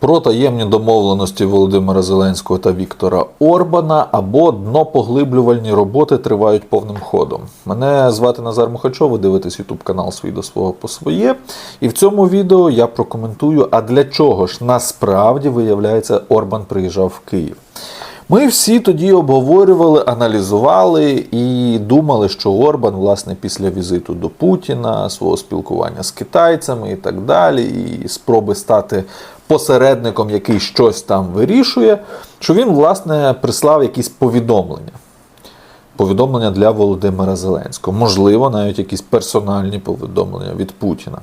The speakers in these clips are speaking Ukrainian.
Про таємні домовленості Володимира Зеленського та Віктора Орбана або днопоглиблювальні роботи тривають повним ходом. Мене звати Назар Мухачов, ви дивитесь Ютуб канал свій до свого по своє. І в цьому відео я прокоментую, а для чого ж насправді виявляється Орбан приїжджав в Київ. Ми всі тоді обговорювали, аналізували і думали, що Орбан, власне, після візиту до Путіна, свого спілкування з китайцями і так далі, і спроби стати посередником, який щось там вирішує, що він, власне, прислав якісь повідомлення. Повідомлення для Володимира Зеленського, можливо, навіть якісь персональні повідомлення від Путіна.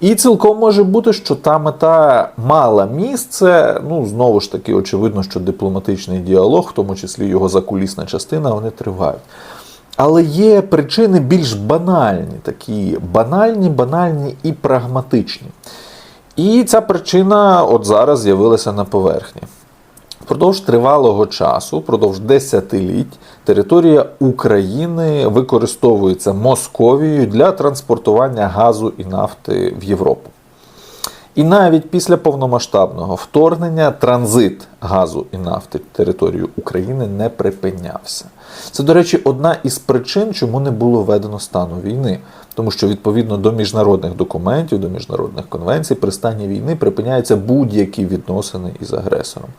І цілком може бути, що та мета мала місце. Ну, знову ж таки, очевидно, що дипломатичний діалог, в тому числі його закулісна частина, вони тривають. Але є причини більш банальні, такі банальні, банальні і прагматичні. І ця причина от зараз з'явилася на поверхні. Впродовж тривалого часу, впродовж десятиліть, територія України використовується Московією для транспортування газу і нафти в Європу. І навіть після повномасштабного вторгнення транзит газу і нафти територію України не припинявся. Це, до речі, одна із причин, чому не було введено стану війни. Тому що відповідно до міжнародних документів, до міжнародних конвенцій, при стані війни припиняються будь-які відносини із агресором.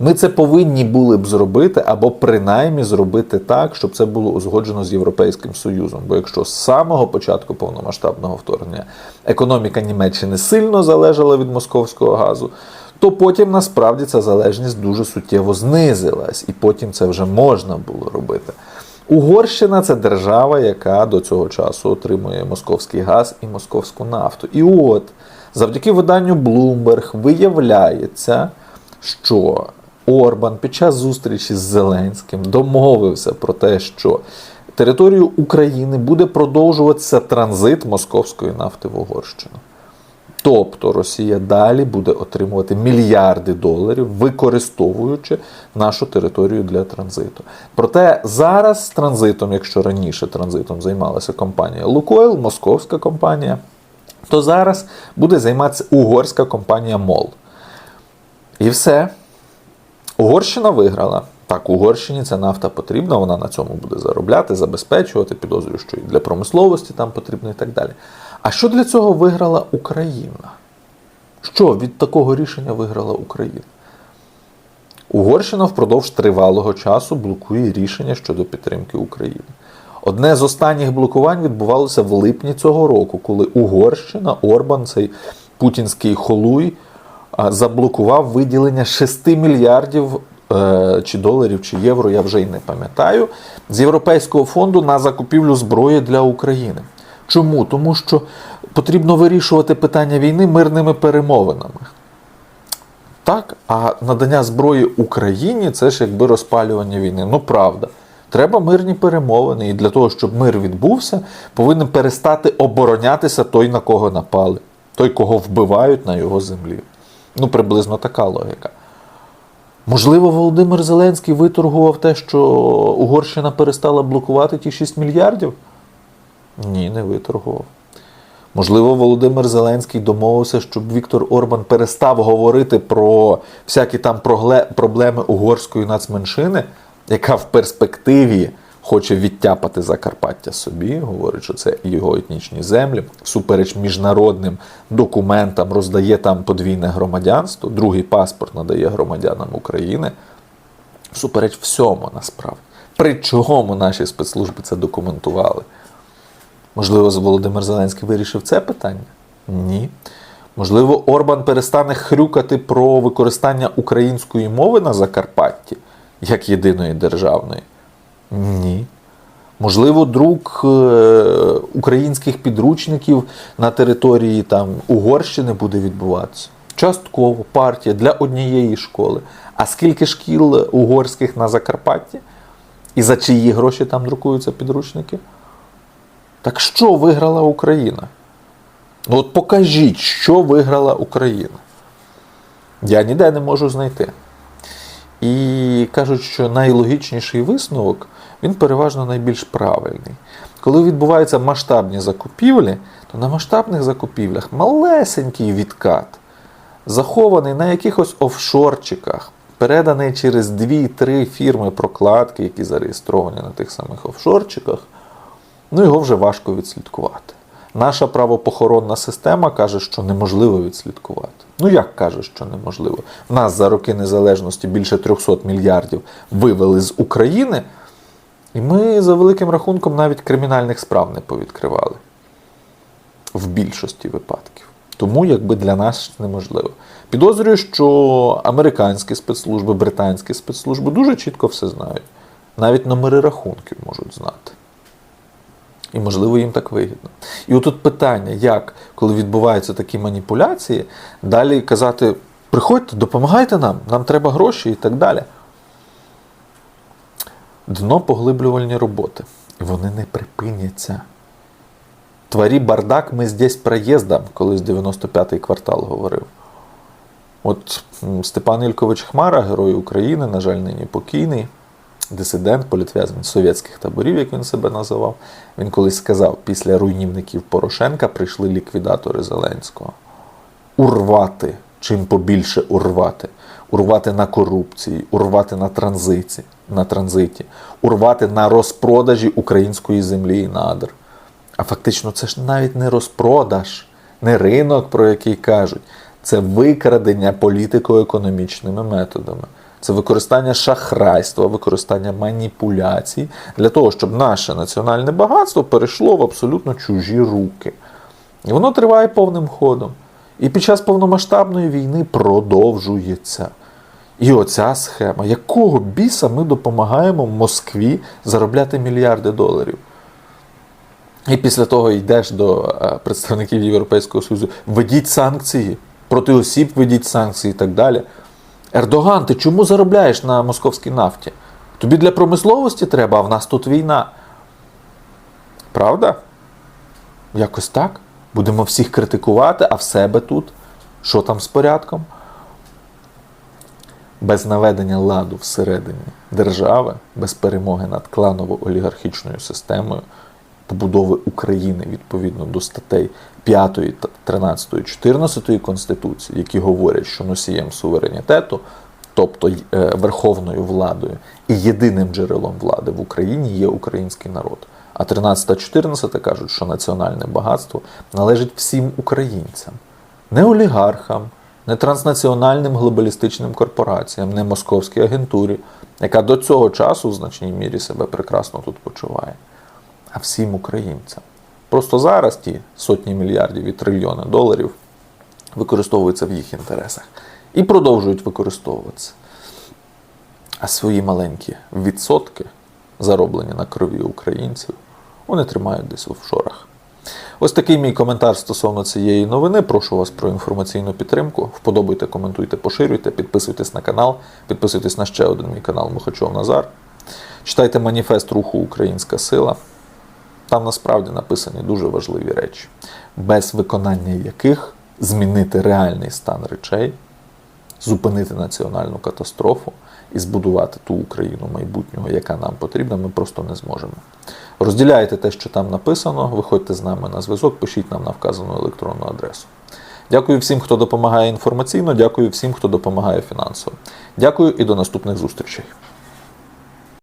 Ми це повинні були б зробити, або принаймні зробити так, щоб це було узгоджено з Європейським Союзом. Бо якщо з самого початку повномасштабного вторгнення економіка Німеччини сильно залежала від московського газу, то потім насправді ця залежність дуже суттєво знизилась, і потім це вже можна було робити. Угорщина це держава, яка до цього часу отримує московський газ і московську нафту. І от завдяки виданню Bloomberg виявляється, що Орбан під час зустрічі з Зеленським домовився про те, що територію України буде продовжуватися транзит московської нафти в Угорщину. Тобто Росія далі буде отримувати мільярди доларів, використовуючи нашу територію для транзиту. Проте зараз транзитом, якщо раніше транзитом займалася компанія Лукойл, московська компанія, то зараз буде займатися угорська компанія МОЛ. І все. Угорщина виграла. Так, Угорщині ця нафта потрібна, вона на цьому буде заробляти, забезпечувати, підозрюю, що і для промисловості там потрібно і так далі. А що для цього виграла Україна? Що від такого рішення виграла Україна? Угорщина впродовж тривалого часу блокує рішення щодо підтримки України. Одне з останніх блокувань відбувалося в липні цього року, коли Угорщина, Орбан, цей путінський холуй, заблокував виділення 6 мільярдів е, чи доларів, чи євро, я вже й не пам'ятаю, з Європейського фонду на закупівлю зброї для України. Чому? Тому що потрібно вирішувати питання війни мирними перемовинами. Так, а надання зброї Україні це ж якби розпалювання війни. Ну правда. Треба мирні перемовини. І для того, щоб мир відбувся, повинен перестати оборонятися той, на кого напали, той, кого вбивають на його землі. Ну, приблизно така логіка. Можливо, Володимир Зеленський виторгував те, що Угорщина перестала блокувати ті 6 мільярдів? Ні, не виторгував. Можливо, Володимир Зеленський домовився, щоб Віктор Орбан перестав говорити про всякі там проблеми угорської нацменшини, яка в перспективі хоче відтяпати Закарпаття собі, говорить, що це його етнічні землі, всупереч міжнародним документам роздає там подвійне громадянство, другий паспорт надає громадянам України. Всупереч всьому насправді. При чому наші спецслужби це документували? Можливо, Володимир Зеленський вирішив це питання? Ні. Можливо, Орбан перестане хрюкати про використання української мови на Закарпатті як єдиної державної? Ні. Можливо, друк е, українських підручників на території там, Угорщини буде відбуватися. Частково партія для однієї школи. А скільки шкіл угорських на Закарпатті? І за чиї гроші там друкуються підручники? Так що виграла Україна? Ну от покажіть, що виграла Україна. Я ніде не можу знайти. І кажуть, що найлогічніший висновок він переважно найбільш правильний. Коли відбуваються масштабні закупівлі, то на масштабних закупівлях малесенький відкат захований на якихось офшорчиках, переданий через 2-3 фірми прокладки, які зареєстровані на тих самих офшорчиках, ну його вже важко відслідкувати. Наша правопохоронна система каже, що неможливо відслідкувати. Ну як каже, що неможливо? В нас за роки незалежності більше 300 мільярдів вивели з України, і ми за великим рахунком навіть кримінальних справ не повідкривали. В більшості випадків. Тому якби для нас неможливо. Підозрюю, що американські спецслужби, британські спецслужби дуже чітко все знають. Навіть номери рахунків можуть знати. І, можливо, їм так вигідно. І отут питання, як, коли відбуваються такі маніпуляції, далі казати: приходьте, допомагайте нам, нам треба гроші і так далі. Дно поглиблювальні роботи. Вони не припиняться. Тварі бардак, ми здесь проїздом, колись 95-й квартал говорив. От Степан Ількович Хмара, герой України, на жаль, нині покійний, дисидент, політв'язень совєтських таборів, як він себе називав. Він колись сказав: після руйнівників Порошенка прийшли ліквідатори Зеленського. Урвати, чим побільше урвати. Урвати на корупції, урвати на транзиті, на транзиті, урвати на розпродажі української землі і надр. А фактично це ж навіть не розпродаж, не ринок, про який кажуть. Це викрадення політико-економічними методами. Це використання шахрайства, використання маніпуляцій для того, щоб наше національне багатство перейшло в абсолютно чужі руки. І воно триває повним ходом. І під час повномасштабної війни продовжується. І оця схема, якого біса ми допомагаємо Москві заробляти мільярди доларів? І після того йдеш до е, представників Європейського Союзу, введіть санкції, проти осіб введіть санкції і так далі. Ердоган, ти чому заробляєш на московській нафті? Тобі для промисловості треба, а в нас тут війна. Правда? Якось так. Будемо всіх критикувати, а в себе тут. Що там з порядком? Без наведення ладу всередині держави, без перемоги над кланово-олігархічною системою, побудови України відповідно до статей 5, 13, 14 Конституції, які говорять, що носієм суверенітету, тобто е, верховною владою і єдиним джерелом влади в Україні є український народ. А 13 14 кажуть, що національне багатство належить всім українцям, не олігархам, не транснаціональним глобалістичним корпораціям, не московській агентурі, яка до цього часу в значній мірі себе прекрасно тут почуває, а всім українцям. Просто зараз ті сотні мільярдів і трильйони доларів використовуються в їх інтересах і продовжують використовуватися. А свої маленькі відсотки, зароблені на крові українців, вони тримають десь в офшорах. Ось такий мій коментар стосовно цієї новини. Прошу вас про інформаційну підтримку. Вподобайте, коментуйте, поширюйте, підписуйтесь на канал, підписуйтесь на ще один мій канал Мухачов Назар. Читайте маніфест руху Українська сила. Там насправді написані дуже важливі речі, без виконання яких змінити реальний стан речей, зупинити національну катастрофу і збудувати ту Україну майбутнього, яка нам потрібна, ми просто не зможемо. Розділяйте те, що там написано, виходьте з нами на зв'язок, пишіть нам на вказану електронну адресу. Дякую всім, хто допомагає інформаційно, дякую всім, хто допомагає фінансово. Дякую і до наступних зустрічей.